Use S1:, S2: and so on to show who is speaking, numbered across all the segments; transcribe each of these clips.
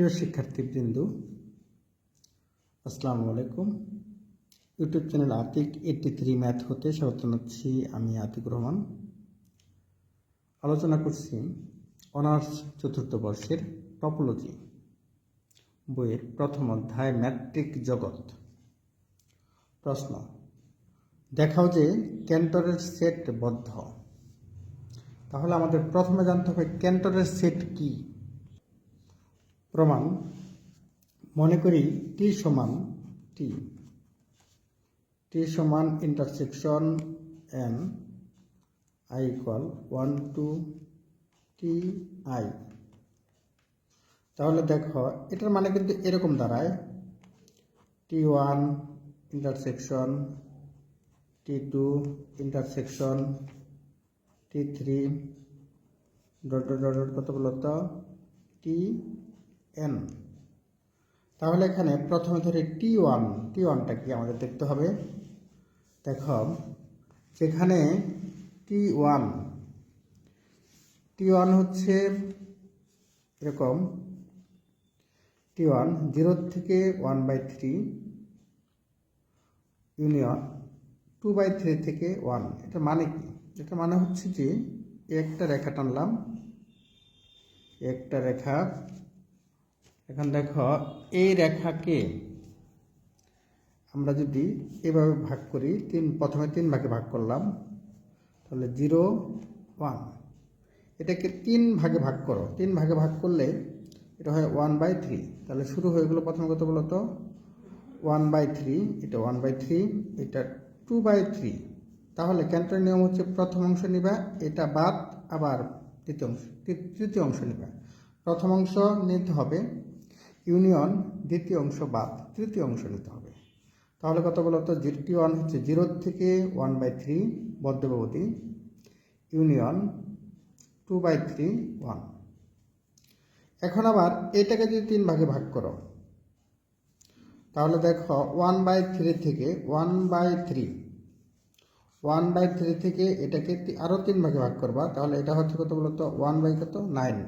S1: প্রিয় শিক্ষার্থীবৃন্দ, আসসালামু আলাইকুম। YouTube channel Atik eighty three math হতে স্বাগত জানাচ্ছি আমি আতিকুর রহমান। আলোচনা করছি অনার্স চতুর্থ বর্ষের টপোলজি বইয়ের প্রথম অধ্যায় ম্যাট্রিক জগৎ। প্রশ্ন, দেখাও যে ক্যান্টরের সেট বদ্ধ। তাহলে আমাদের প্রথমে জানতে হবে ক্যান্টরের সেট কি? প্রমাণ, মনে করি টি সমান টি টি সমান intersection N I equal one to T I তাহলে দেখো, এটার মানে কিন্তু এরকম দাঁড়ায়। T one intersection T two intersection T three dot dot dot কত বলতো টি এন। তাহলে এখানে প্রথমে ধরে টি ওয়ান। টি ওয়ানটা কি আমাদের দেখতে হবে? দেখো, যেখানে টি ওয়ান টি ওয়ান হচ্ছে এরকম, টি ওয়ান জিরো থেকে one by three, union two by three থেকে ওয়ান। এটা মানে কি? এটা মানে হচ্ছে যে একটা রেখা টানলাম, একটা রেখা এখন দেখো, এই রেখাকে আমরা যদি এভাবে ভাগ করি, তিন, প্রথমে তিন ভাগে ভাগ করলাম, তাহলে জিরো, ওয়ান। এটাকে তিন ভাগে ভাগ করো। তিন ভাগে ভাগ করলে এটা হয় ওয়ান বাই থ্রি। তাহলে শুরু হয়ে গেলো প্রথমে কত বলো তো। ওয়ান বাই থ্রি, এটা ওয়ান বাই থ্রি, এটা টু বাই থ্রি। তাহলে ক্যান্টার নিয়ম হচ্ছে প্রথম অংশ নিবা, এটা বাদ, আবার দ্বিতীয় অংশ, তৃতীয় অংশ নিবা। প্রথম অংশ নিতে হবে ইউনিয়ন দ্বিতীয় অংশ বাদ তৃতীয় অংশ নিতে হবে। তাহলে কত বলতো টি ওয়ান হচ্ছে জিরো থেকে one by three বদ্ধব্যবধি union two by three one এখন আবার এটাকে যদি তিন ভাগে ভাগ করো, তাহলে দেখো ওয়ান বাই থ্রি থেকে one by three one by three থেকে এটাকে আরও তিন ভাগে ভাগ করবা। তাহলে এটা হচ্ছে কত বলতো ওয়ান বাই কত? নাইন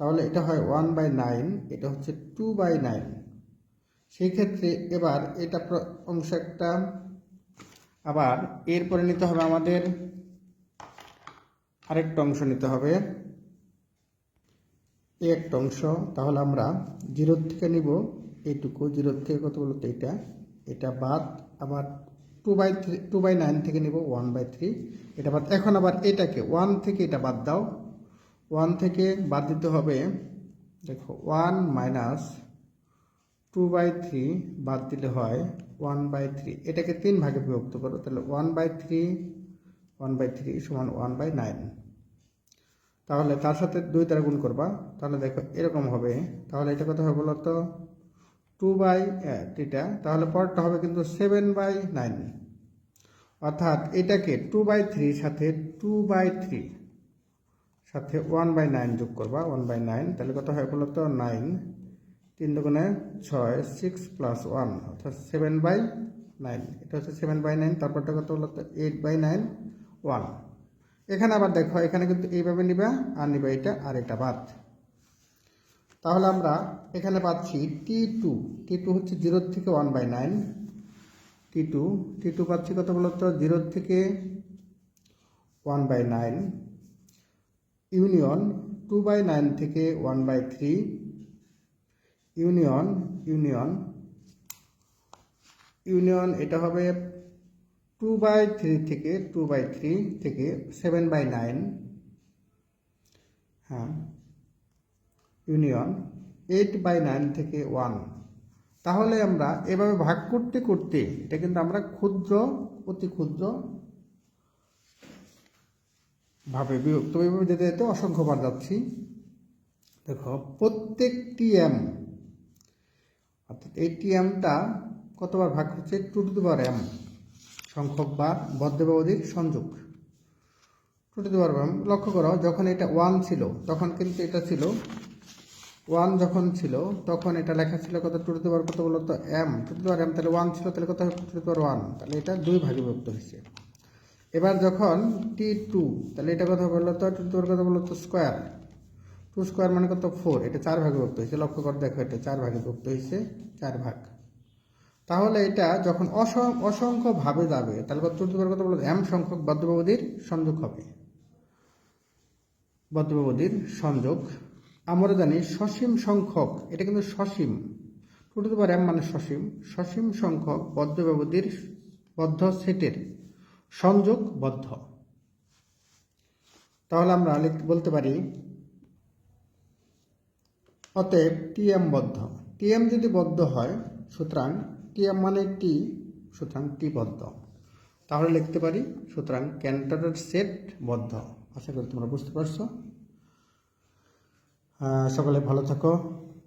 S1: তাহলে এটা হয় ওয়ান বাই নাইন এটা হচ্ছে টু বাই নাইন সেই ক্ষেত্রে এবার এটা অংশ একটা। আবার এরপরে নিতে হবে আমাদের আরেকটা অংশ নিতে হবে। একটা অংশ, তাহলে আমরা জিরোর থেকে নিব। এইটুকু জিরোর থেকে কত বলতো এটা এটা বাদ, আবার two by three two by nine থেকে নিব ওয়ান বাই থ্রি এটা বাদ, এখন আবার এটাকে ওয়ান থেকে এটা বাদ দাও। ওয়ান থেকে বাদ দিতে হবে। দেখো one minus two by three বাদ দিলে হয় ওয়ান বাই থ্রি এটাকে তিন ভাগে বিভক্ত করো, তাহলে one by three one by three সমান ওয়ান বাই নাইন তাহলে তার সাথে দুই তারা গুণ করবা। তাহলে দেখো, এরকম হবে। তাহলে এটা কত হবে বলো তো টু বাই এটা তাহলে পরটা হবে কিন্তু সেভেন বাই নাইন অর্থাৎ এটাকে টু বাই থ্রির সাথে টু বাই থ্রি সাথে ওয়ান বাই নাইন যোগ করবা, ওয়ান বাই নাইন, তাহলে কত হয় বলো তো নাইন। তিন দুগুণে ছয়, সিক্স প্লাস ওয়ান, অর্থাৎ সেভেন বাই নাইন। এটা হচ্ছে সেভেন বাই নাইন, তারপরটা কত বলো তো এইট বাই নাইন, ওয়ান। এখানে আবার দেখো, এখানে কিন্তু এইভাবে নিবা, আর নিবা এটা আর এটা বাদ। তাহলে আমরা এখানে পাচ্ছি টি টু টি টু হচ্ছে জিরোর থেকে one by nine. T two T two পাচ্ছি কত বলতো? জিরোর থেকে one by nine. Union two by nine থেকে one by three. Union union. Union এটা হবে টু বাই থ্রি থেকে টু বাই থ্রি থেকে সেভেন বাই নাইন। হ্যাঁ। ইউনিয়ন এইট বাই নাইন থেকে ওয়ান। তাহলে আমরা এভাবে ভাগ করতে করতে এটা কিন্তু আমরা ক্ষুদ্র, অতি ক্ষুদ্র ভাবে বিভক্ত এইভাবে যেতে যেতে অসংখ্যবার যাচ্ছি। দেখো, প্রত্যেকটি এম অর্থাৎ এই টি এমটা কতবার ভাগ হচ্ছে? টু টু বার এম সংখ্যক বার বদ্ধব্যবধির সংযোগ। টু টু বার এম লক্ষ্য করো, যখন এটা ওয়ান ছিল, তখন কিন্তু এটা ছিল ওয়ান যখন ছিল, তখন এটা লেখা ছিল কত? টু টু বার কত বলতো? এম টু টু বার এম তাহলে ওয়ান ছিল, তাহলে কত? টু টু বার ওয়ান তাহলে এটা দুই ভাগে বিভক্ত হয়েছে। এবার যখন টি টু তাহলে এটা কথা বলল তো টু টু বার কথা বলল তো স্কোয়ার টু স্কোয়ার মানে কত? ফোর এটা চার ভাগে বিভক্ত হয়েছে। লক্ষ্য করে দেখো এটা চার ভাগে বিভক্ত হয়েছে, চার ভাগ। তাহলে এটা যখন অসং অসংখ্য ভাবে যাবে, তাহলে কত? টু কত বলো এম সংখ্যক বদ্ধব্যবধির সংযোগ হবে। বদ্ধব্যবধির সংযোগ। আমরা জানি সসীম সংখ্যক, এটা কিন্তু সসীম। টু এম মানে সসীম। সসীম সংখ্যক বদ্ধ বদ্ধ সেটের সংযোগ বদ্ধ তাহলে আমরা বলতে পারি, অতএব টিএম বদ্ধ। টিএম যদি বদ্ধ হয়, সুতরাং টিএম মানে টি সুতরাং টি বদ্ধ। তাহলে লিখতে পারি, সুতরাং ক্যান্টারের সেট বদ্ধ। আশা করি তোমরা বুঝতে পারছ। সকলে ভালো থাকো।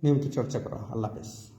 S1: নিয়মিত চর্চা করো। আল্লাহ হাফেজ।